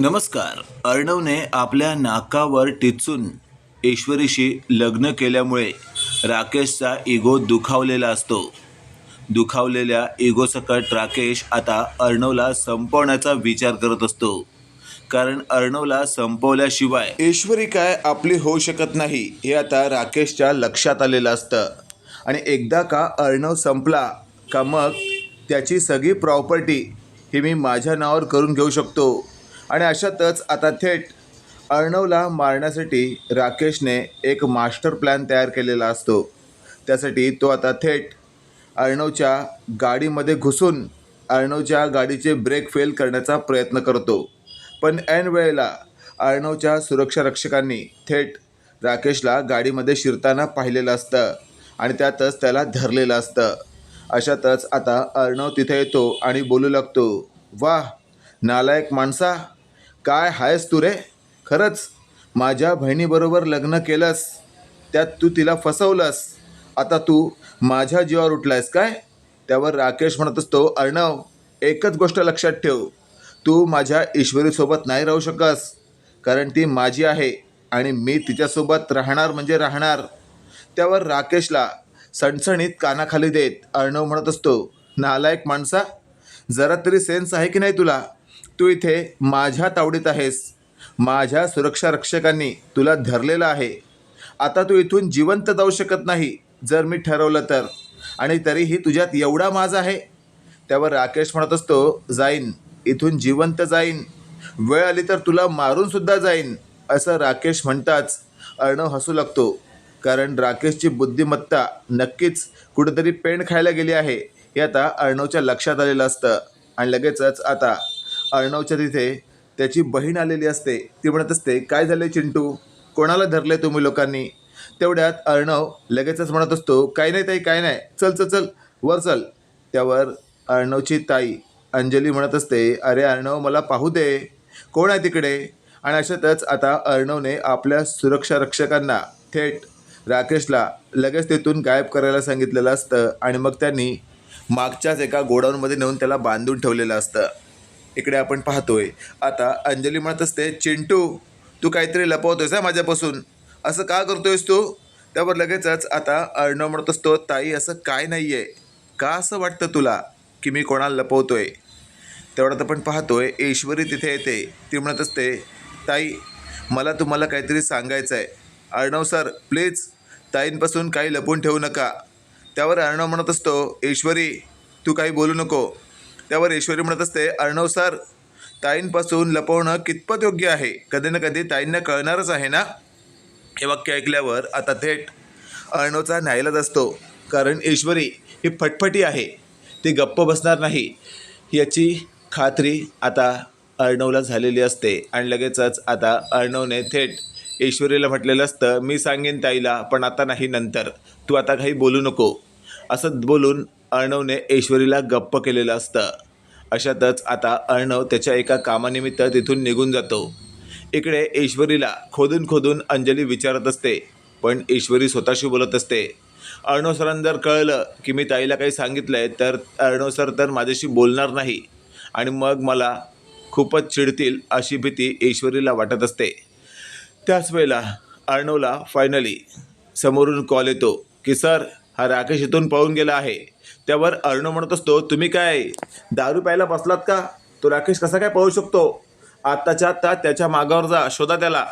नमस्कार. अर्णवने आपल्या नाकावर टिचून ईश्वरीशी लग्न केल्यामुळे राकेशचा इगो दुखावलेला असतो. दुखावलेल्या इगोसकट राकेश आता अर्णवला संपवण्याचा विचार करत असतो. कारण अर्णवला संपवल्याशिवाय ईश्वरी काय आपली होऊ शकत नाही हे आता राकेशच्या लक्षात आलेलं असतं. आणि एकदा का अर्णव संपला का मग त्याची सगळी प्रॉपर्टी ही मी माझ्या नावावर करून घेऊ शकतो. आणि अशातच आता थेट अर्णवला मारण्यासाठी राकेशने एक मास्टर प्लॅन तयार केलेला असतो. त्यासाठी तो आता थेट अर्णवच्या गाडीमध्ये घुसून अर्णवच्या गाडीचे ब्रेक फेल करण्याचा प्रयत्न करतो. पण ऐन वेळेला अर्णवच्या सुरक्षारक्षकांनी थेट राकेशला गाडीमध्ये शिरताना पाहिलेलं असतं आणि त्यातच त्याला धरलेलं असतं. अशातच आता अर्णव तिथे येतो आणि बोलू लागतो वाह नालायक माणसा काय आहेस तू रे? खरंच माझ्या बहिणीबरोबर लग्न केलंस त्यात तू तिला फसवलंस. आता तू माझ्या जीवावर उठलायस काय? त्यावर राकेश म्हणत असतो अर्णव एकच गोष्ट लक्षात ठेव. तू माझ्या ईश्वरीसोबत नाही राहू शकस कारण ती माझी आहे आणि मी तिच्यासोबत राहणार म्हणजे राहणार. त्यावर राकेशला सणसणीत कानाखाली देत अर्णव म्हणत असतो नालायक माणसा जरा तरी सेन्स आहे की नाही तुला? तू इथे माझ्या तावडीत आहेस. माझ्या सुरक्षा रक्षकांनी तुला धरलेलं आहे. आता तू इथून जिवंत जाऊ शकत नाही जर मी ठरवलं तर. आणि तरीही तुझ्यात एवढा माज आहे. त्यावर राकेश म्हणत असतो जाईन इथून जिवंत जाईन. वेळ आली तर तुला मारूनसुद्धा जाईन. असं राकेश म्हणताच अर्णव हसू लागतो. कारण राकेशची बुद्धिमत्ता नक्कीच कुठेतरी पेंड खायला गेली आहे हे आता अर्णवच्या लक्षात आलेलं असतं. आणि लगेचच आता अर्णवच्या तिथे त्याची बहीण आलेली असते. ती म्हणत असते काय झाले चिंटू? कोणाला धरले तुम्ही लोकांनी? तेवढ्यात अर्णव लगेचच म्हणत असतो काय नाही ताई काय नाही. चल चल चल. वर चल. त्यावर अर्णवची ताई अंजली म्हणत असते अरे अर्णव मला पाहू दे. कोण आहे तिकडे? आणि अशातच आता अर्णवने आपल्या सुरक्षा रक्षकांना थेट राकेशला लगेच तिथून गायब करायला सांगितलेलं असतं आणि मग त्यांनी मागच्याच एका गोडाऊनमध्ये नेऊन त्याला बांधून ठेवलेलं असतं. इकडे आपण पाहतोय. आता अंजली म्हणत असते चिंटू तू काहीतरी लपवतोयस हा माझ्यापासून. असं का करतोयस तू? त्यावर लगेचच आता अर्णव म्हणत असतो ताई असं काय नाही आहे का असं वाटतं तुला की मी कोणाला लपवतोय? तेवढ्यात आपण पाहतोय ईश्वरी तिथे येते. ती म्हणत असते ताई मला तुम्हाला काहीतरी सांगायचं आहे अर्णव सर प्लीज ताईंपासून काही लपवून ठेवू नका. त्यावर अर्णव म्हणत असतो ईश्वरी तू काही बोलू नको. त्यावर ईश्वरी म्हणत असते अर्णव सर ताईंपासून लपवणं कितपत योग्य आहे? कधी ना कधी ताईंना कळणारच आहे ना? हे वाक्य ऐकल्यावर आता थेट अर्णवचा न्यायलाच असतो. कारण ईश्वरी ही फटफटी आहे. ती गप्प बसणार नाही. याची खात्री आता अर्णवला झालेली असते. आणि लगेचच आता अर्णवने थेट ईश्वरीला म्हटलेलं असतं मी सांगेन ताईला पण आता नाही नंतर. तू आता काही बोलू नको. असं बोलून अर्णवने ऐश्वरीला गप्प केलेलं असतं. अशातच आता अर्णव त्याच्या एका कामानिमित्त तिथून निघून जातो. इकडे ऐश्वरीला खोदून खोदून अंजली विचारत असते पण ईश्वरी स्वतःशी बोलत असते. अर्णव सरांना जर कळलं की मी ताईला काही सांगितलं आहे तर अर्णव सर तर माझ्याशी बोलणार नाही. आणि मग मला खूपच चिडतील अशी भीती ईश्वरीला वाटत असते. त्याच वेळेला अर्णवला फायनली समोरून कॉल येतो की सर हा राकेश इथून पळून गेला आहे. त्यावर अर्णव म्हणत असतो तुम्ही काय दारू प्यायला बसलात का? तो राकेश कसा काय पळू शकतो? आत्ताच्या आत्ता त्याच्या मागावर जा शोधा त्याला.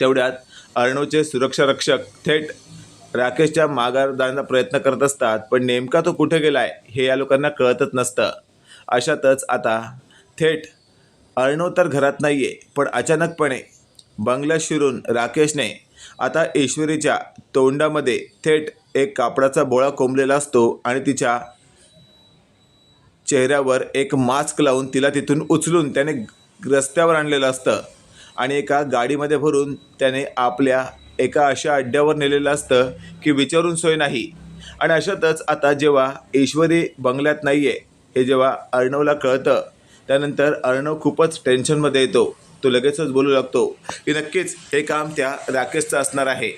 तेवढ्यात अर्णवचे सुरक्षा रक्षक थेट राकेशच्या मागावर जाण्याचा प्रयत्न करत असतात पण नेमका तो कुठे गेलाय हे या लोकांना कळतच नसतं. अशातच आता थेट अर्णव तर घरात नाही आहे पण अचानकपणे बंगल्यात शिरून राकेशने आता ईश्वरीच्या तोंडामध्ये थेट एक कापडाचा बोळा कोंबलेला असतो आणि तिच्या चेहऱ्यावर एक मास्क लावून तिला तिथून उचलून त्याने रस्त्यावर आणलेलं असतं आणि एका गाडीमध्ये भरून त्याने आपल्या एका अशा अड्ड्यावर नेलेलं असतं की विचारून सोय नाही. आणि अशातच आता जेव्हा ईश्वरी बंगल्यात नाही आहे हे जेव्हा अर्णवला कळतं त्यानंतर अर्णव खूपच टेन्शनमध्ये येतो. तो लगेचच बोलू लागतो की नक्कीच हे काम त्या राकेशचं असणार आहे.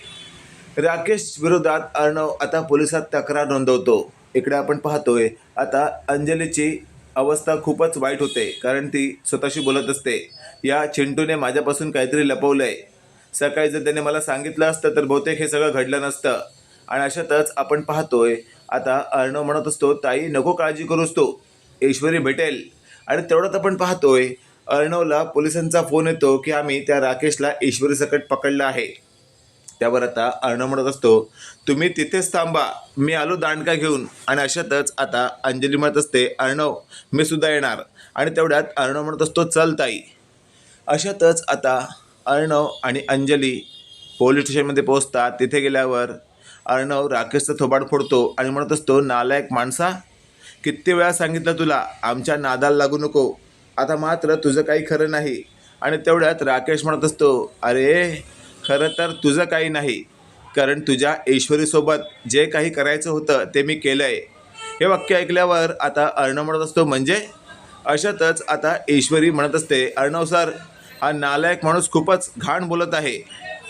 राकेश विरोधात अर्णव आता पोलिसात तक्रार नोंदवतो. इकडे आपण पाहतोय आता अंजलीची अवस्था खूपच वाईट होते कारण ती स्वतःशी बोलत असते. या चिंटूने माझ्यापासून काहीतरी लपवलं आहे सकाळी जर त्याने मला सांगितलं असतं तर बहुतेक हे सगळं घडलं नसतं. आणि अशातच आपण पाहतोय आता अर्णव म्हणत असतो ताई नको काळजी करूस तो. ईश्वरी भेटेल. आणि तेवढ्यात आपण पाहतोय अर्णवला पोलिसांचा फोन येतो की आम्ही त्या राकेशला ईश्वरी सकट पकडलं आहे. त्यावर आता अर्णव म्हणत असतो तुम्ही तिथेच थांबा मी आलो दांडका घेऊन. आणि अशातच आता अंजली म्हणत असते अर्णव मी सुद्धा येणार. आणि तेवढ्यात अर्णव म्हणत असतो चल ताई. अशातच आता अर्णव आणि अंजली पोलीस स्टेशनमध्ये पोहोचतात. तिथे गेल्यावर अर्णव राकेशचा थोबाड फोडतो आणि म्हणत असतो नालायक माणसा किती वेळा सांगितलं तुला आमच्या नादाला लागू नको. आता मात्र तुझं काही खरं नाही. आणि तेवढ्यात राकेश म्हणत असतो अरे खरं तर तुझं काही नाही. कारण तुझ्या ईश्वरीसोबत जे काही करायचं होतं ते मी केलं आहे हे वाक्य ऐकल्यावर आता अर्णव म्हणत असतो म्हणजे? अशातच आता ईश्वरी म्हणत असते अर्णव सर हा नालायक माणूस खूपच घाण बोलत आहे.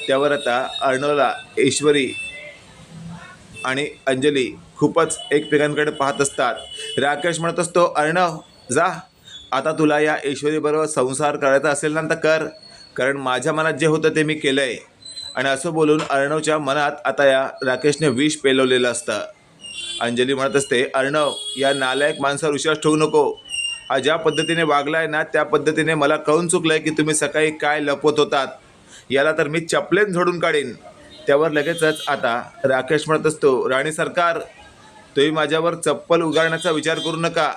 त्यावर आता अर्णवला ईश्वरी आणि अंजली खूपच एकमेकांकडे पाहत असतात. राकेश म्हणत असतो अर्णव जा. आता तुला या ऐश्वरीबरोबर संसार करायचा असेल ना तर कर. कारण माझ्या मनात जे होतं ते मी केलं आहे आणि असं बोलून अर्णवच्या मनात आता या राकेशने विष पेलवलेलं असतं. अंजली म्हणत असते अर्णव या नालायक माणसावर विश्वास ठेवू नको. हा ज्या पद्धतीने वागला आहे ना त्या पद्धतीने मला कळून चुकलं आहे की तुम्ही सकाळी काय लपवत होतात. याला तर मी चपलेन झोडून काढीन. त्यावर लगेचच आता राकेश म्हणत असतो राणी सरकार तुम्ही माझ्यावर चप्पल उगारण्याचा विचार करू नका.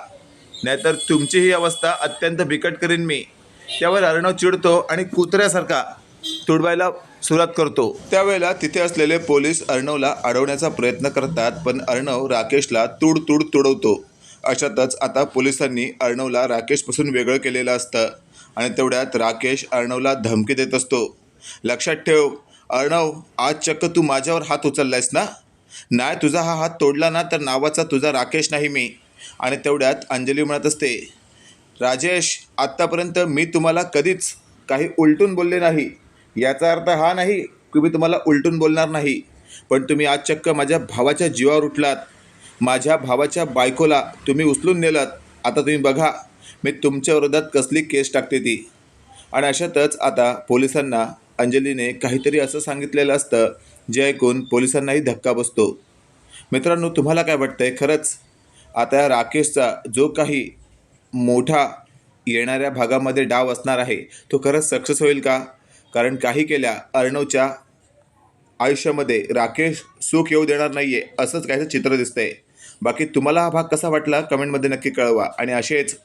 नाहीतर तुमची ही अवस्था अत्यंत बिकट करीन मी. त्यावर अर्णव चिडतो आणि कुत्र्यासारखा तुडवायला सुरुवात करतो. त्यावेळेला तिथे असलेले पोलीस अर्णवला अडवण्याचा प्रयत्न करतात पण अर्णव राकेशला तुड तुड तुडवतो. अशातच आता पोलिसांनी अर्णवला राकेशपासून वेगळं केलेलं असतं आणि तेवढ्यात राकेश अर्णवला धमकी देत असतो. लक्षात ठेव अर्णव आज चक्क तू माझ्यावर हात उचललायस ना? नाही तुझा हा हात तोडला ना तर नावाचा तुझा राकेश नाही मी. आणि तेवढ्यात अंजली म्हणत असते राजेश आत्तापर्यंत मी तुम्हाला कधीच काही उलटून बोलले नाही. याचा अर्थ हा नाही की मी तुम्हाला उलटून बोलणार नाही पण तुम्ही आज चक्क माझ्या भावाच्या जीवावर उठलात. माझ्या भावाच्या बायकोला तुम्ही उचलून नेलात. आता तुम्ही बघा मी तुमच्या विरोधात कसली केस टाकते ती. आणि अशातच आता पोलिसांना अंजलीने काहीतरी असं सांगितलेलं असतं जे ऐकून पोलिसांनाही धक्का बसतो. मित्रांनो तुम्हाला काय वाटतंय? खरंच आता या राकेशचा जो काही मोठा येणाऱ्या भागामध्ये डाव असणार आहे तो खरंच सक्सेस होईल का? कारण काही केल्या अर्णवच्या आयुष्यामध्ये राकेश सुख येऊ देणार नाही आहे असंच काहीचं चित्र दिसतंय. बाकी तुम्हाला हा भाग कसा वाटला कमेंटमध्ये नक्की कळवा. आणि असेच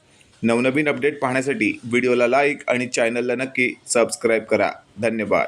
नवनवीन अपडेट पाहण्यासाठी व्हिडिओला लाईक आणि चॅनलला नक्की सबस्क्राईब करा. धन्यवाद.